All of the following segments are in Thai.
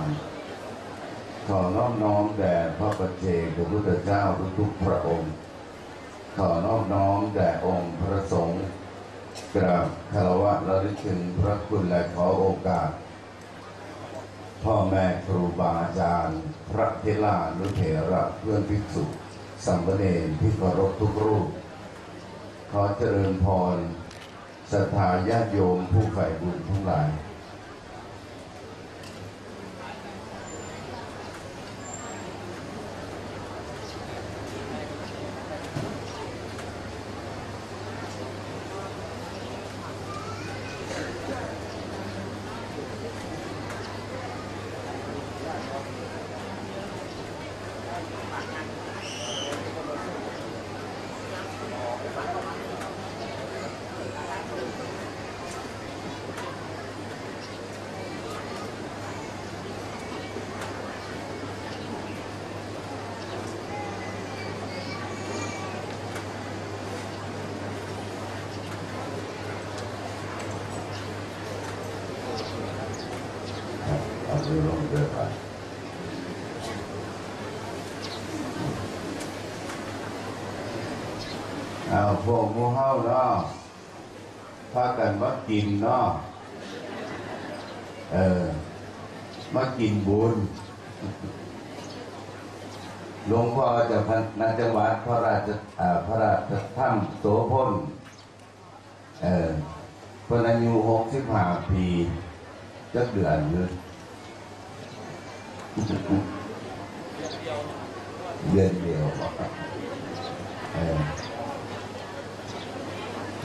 ค์พระธรรมขอน้อมน้อมแด่พระปัจเจกพระพุทธเจ้าทุกๆพระองค์ ขอน้อมน้อมแด่องค์พระสงฆ์กราบคารวะระลึกถึงพระคุณและขอโอกาส พ่อแม่ครูบาอาจารย์ พระเทลานุเถระเพื่อนภิกษุสัมมเนรที่เคารพทุกรูป ขอเจริญพรศรัทธาญาติโยมผู้ใฝ่บุญทั้งหลาย เอา เรือลงเรือไปเอาพวกหมูเฮาเนาะพากันมากินเนาะเออ มากินบุญหลวงพ่อจะพันจังหวัดพระราชพระราชถ้ำโสพลเออคนอายุหกสิบห้าปีจักเดือนเลย เดือนเดียวเออ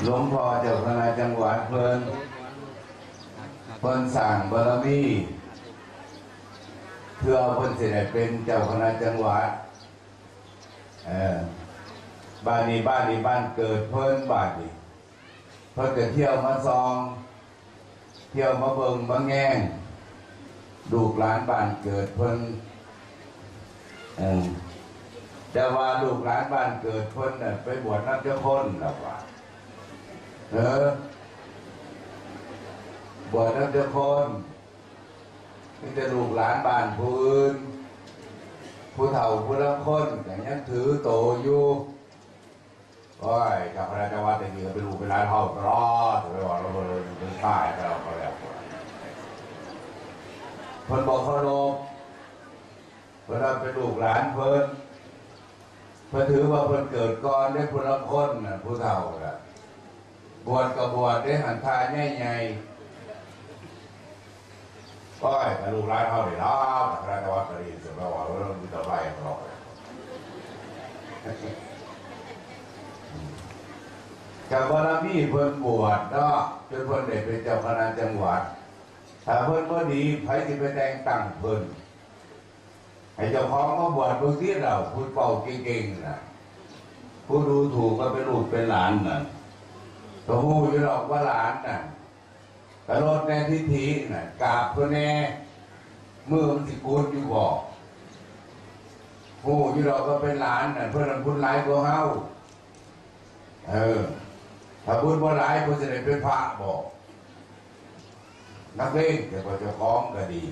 หลวงพ่อเจ้าคณะจังหวัดเพิ่นเพิ่นสั่งบารมีเพื่อเพิ่นสิได้เป็นเจ้าคณะจังหวัดเออบ้านนี้บ้านนี้บ้านเกิดเพิ่นบ้านนี้เพิ่นก็เที่ยวมาซอง เที่ยวมาเบิงมาแง่ง ลูกหลานบ้านเกิดเพิ่นแต่ว่าลูกหลานบ้านเกิดเพิ่นน่ะไปบวชนับเจ้าคนแล้วว่าเออบวชนับเจ้าคนนี่จะลูกหลานบ้านผู้อื่นผู้เฒ่าผู้ละคนแต่ยังถือโตอยู่โอ้ยเจ้าคณะจังหวัดแต่นี่ก็เป็นลูกเป็นหลานเฮาตลอดไปว่าเราเลยเป็นตายไปแล้วก็แล้ว เพิ่นบอกเคารพเพิ่นว่าเป็นลูกหลานเพิ่นเพิ่นถือว่าเพิ่นเกิดก่อนได้ผู้ละคนน่ะผู้เฒ่าน่ะบวชก็บวชได้หันทาใหญ่ๆก้อยลูกหลานเฮาได้รับพระราชวัตรรีสุดแล้วว่าเราต้องมีต่อไปตลอดกับบารมีเพิ่นบวชเนาะจนเพิ่นได้เป็นเจ้าคณะจังหวัด ถ้าเพิ่นบ่ดีไผสิไปแต่งตั้งเพิ่นให้เจ้าของมาบวชเบิ่งที่เราพูดเป่าเก่งๆนะผู้ดูถูกก็เป็นลูกเป็นหลานน่ะก็ฮู้อยู่หรอกว่าหลานน่ะกระโดดแน่ทิฐิน่ะกาบพูแน่มือมันสิกูดอยู่บ่ฮู้อยู่หรอกก็เป็นหลานน่ะเพิ่นน่ะบุญหลายกว่าเฮาเออถ้าบุญบ่หลายเพิ่นสิได้เป็นพระบ่ นักเลงแต่พอเจะคล้าของก็ดี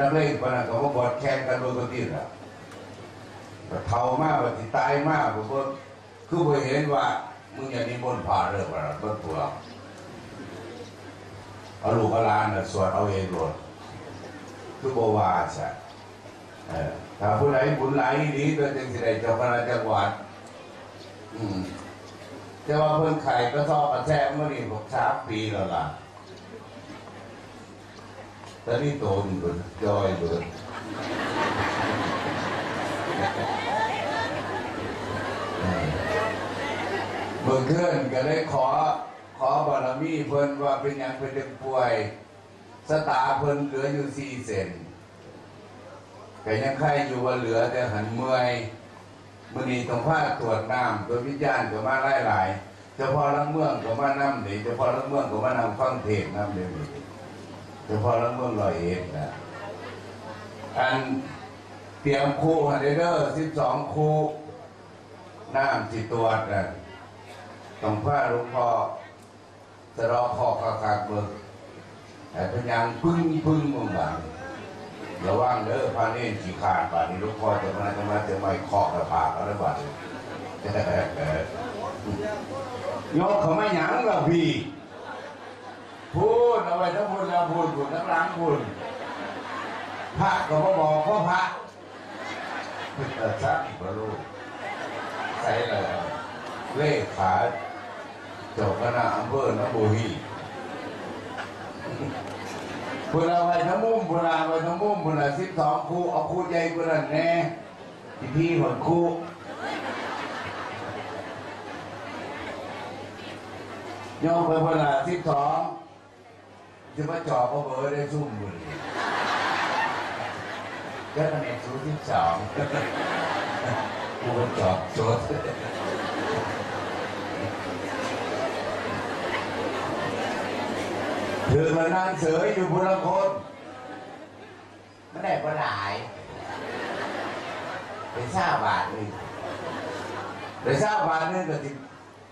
นักเลงคนนั้นก็มาบอดแข่งกันโดยตัวที่ละเท่ามากว่าที่ตายมากผมก็คือไปเห็นว่ามึงอย่างนี้บนผ่าเรื่องอะไรต้นตัวเอาลูกเอาลานน่ะสวดเอาเองโลดคือโบวาใช่เออถ้าผู้ใดบุญหลายดีก็จึงสิได้เจ้าคณะจังหวัดอืมแต่ว่าเพิ่นไข่ก็ซอกกระแทกเมื่อนี่บอกสามปีแล้วล่ะ ตอนนี้โตอยู่บนจอยเบิดเมื่อคืนก็เลยขอขอบารมีเพิ่นว่าเป็นหยังเป็นจังป่วยสตาเพิ่นเหลืออยู่สี่เซนแต่ยังไข้อยู่ว่าเหลือแต่หันเมื่อยมื่อนี้ต้องพาตรวจน้ำตัววิญญาณก็มาไล่หลายเฉพาะลังเมืองก็มาน้ำนี่เฉพาะลังเมืองก็มานำฟังเทศน์น้ำเดี๋ยวนี้ ฉพาะเรื่องเมืองลอยเอ็ดนะอันเตรียมคู่ฮันเดอร์สิบสองคู่น้ำสิตรวจนะต้องพาหลวงพ่อสะเดอคอขาขาดเบิกแต่พยางปึ้งปึ้งมึงบังระวังเด้อพานี่ขี้ขาดบาดนี้ลูกพ่อจะมาจะมาจะมาเคาะกระผากอะไรบาดยกเขาไม่ยังหรอกพี่ พูดเอาไว้ทั้งพูดแล้วพูดพูดทั้งหล้างพูดพระก็บ่บอกพ่อพระแต่ชักบรูใส่เลยเลขขาจบคณะอำเภอหนองบัวฮีพูดเอาไว้ทั้งมุมพูดเอาไว้ทั้งมุ่มพูดเอาสิบสองครูเอาครูใหญ่กว่านั้นแน่ที่พี่หมดครูโยมไปเวลาสิบสอง จะมาจอบเอาเบอร์ได้ซุ่มมือก็คะแนนสูงสิบสองกูก็นจอบโจทย์เธอมานั่งเสยอยู่บนละคนไม่ได้ก็หลายเป็นเศร้าบาทหนึงเป็นเศร้าบาทหนึงก็ติ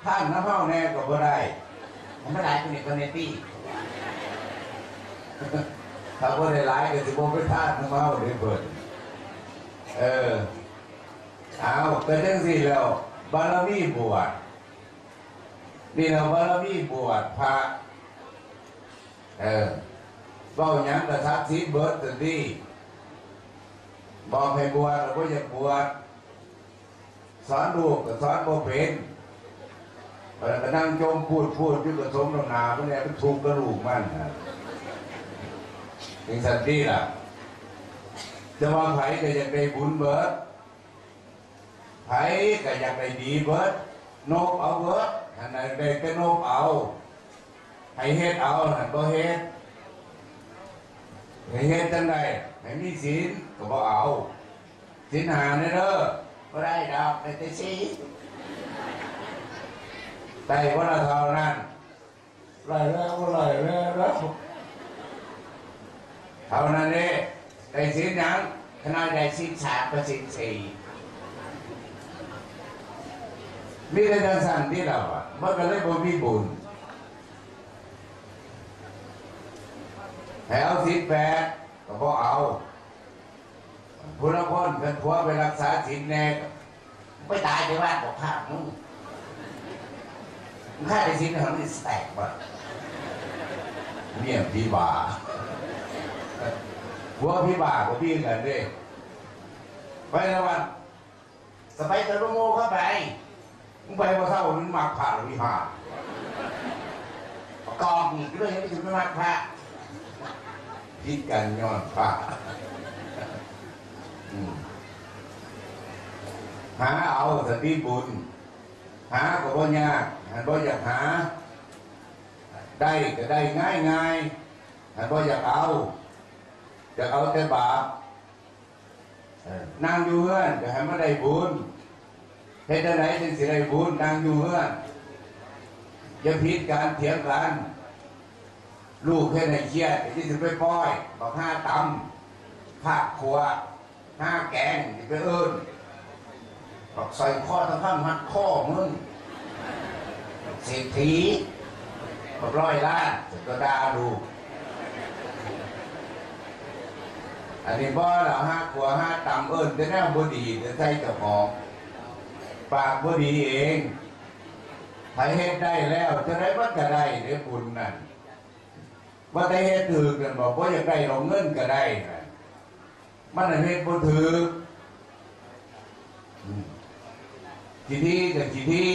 ท่านน้ำเมาแน่ก็บ่ได้ผมไม่ได้คุณเอกคนเนตี้ ถ้าบ่ได้หลายก็สิบ่ไปทานน้ำเมาได้เปิดเออเอาก็นจังซี่แล้วบารมีบวชนี่เราบารมีบวชพระเออเว้าหยังก็ทักษิเบิดตันทีบอกให้บวชเราก็อยากบวชสอนลูกก็สอนบ่เป็นเออก็นั่งจมพูดพูดยู่กับสมน้ำหนาพวกนี้มันทุกข์กระดูกมันนะ ถึงสันติล่ะ จะว่าไผก็อยากได้บุญเบิดไผก็อยากได้ดีเบิดโนบเอาเบิดอันไหนได้ก็โนบเอาให้เฮ็ดเอาหันบ่เฮ็ดให้เฮ็ดจังไดให้มีศีลก็บ่เอาศีลหาเด้อเด้อก็ได้ดอกในเตซี่แต่ว่าเราเท่านั้นไล่แล้วไล่แล้วแล้ว เท่านั้นเด้ได้ศีลหยังขนาดได้สิบสามกับสิบสี่มีแต่จังสันที่เราอะมันก็เลยบ่มีบุญให้เอาสินแปดก็บ่เอาผู้ละคนเป็นผัวไปรักษาสินแน่ไม่ตายไปว่านบอกภาพมึงมึงฆ่าได้สินของนี่แตกว่เมียพี่บ่า ผัวพี่บ่าก็พี่กันเด้ไปแล้ววันสไปเตอร์โมเข้าไปมึงไปบ่เท่ามันมักผ่าหรือวิหากองอีกด้วยยังไม่ถึงไม่มากพระพิกันย้อนผ่าหาเอาสติบุญ หาก็บ่ยากหันบ่อยากหา ได้ก็ได้ง่ายง่ายหันบ่อยากเอา จะเอาแต่บาปนั่งอยู่เฮือนก็ให้มันได้บุญเฮ็ดจังไดจึงสิได้บุญนั่งอยู่เฮือนอย่าผิดการเถียงกัน ลูกเฮ็ดให้เครียดที่สิไปปล่อยบอกห้าตำห้าขัวห้าแกงสิไปเอิ้นบอกใส่ข้อทั้งข้ามหัดข้อมึงเศรษฐีบอกร้อยล้านก็ด่าดูก อันนี้บ่เราห้าขวห้าตำเอิ้นแต่แนวบ่ดีแต่ใส่เจ้าของปากบดีเองถ้าเฮ็ดได้แล้วจะได้มันก็ได้ในบุญนั่นว่าได้เฮ็ดถือกันบอกว่าอยากได้เราเงินก็ได้มันน่ะเฮ็ดบ่ถืออืมทีนี้กับทีนี้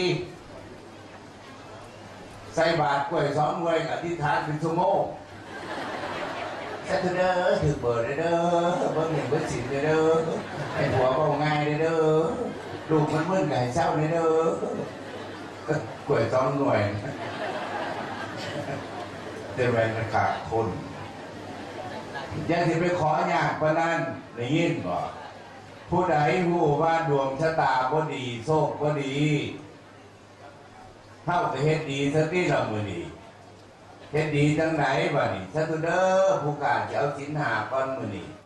ใส่บาตรกล้วยสองหน่วยอธิษฐานเป็นชั่วโมง แค่เด้อถือเบอร์เด้อเบอร์หนึ่งเบอร์สิบเด้อไอ้หัวเบาง่ายเด้อลูกมันมึนไก่เศร้าเด้อกล้วยสองหน่วยเจะเป็นขาดคนยังที่ไปขออยากปานนั้นได้ยินบ่ผู้ใดหูว่าดวงชะตาบ่ดีโชคบ่ดีเท่าจะเฮ็ดดีสักทีละมื้อนี้ เฮ็ดดีทั้งไหนบ่นี่ซะตุเด้อผู้การจะเอาสินหาก่อนมื้อนี้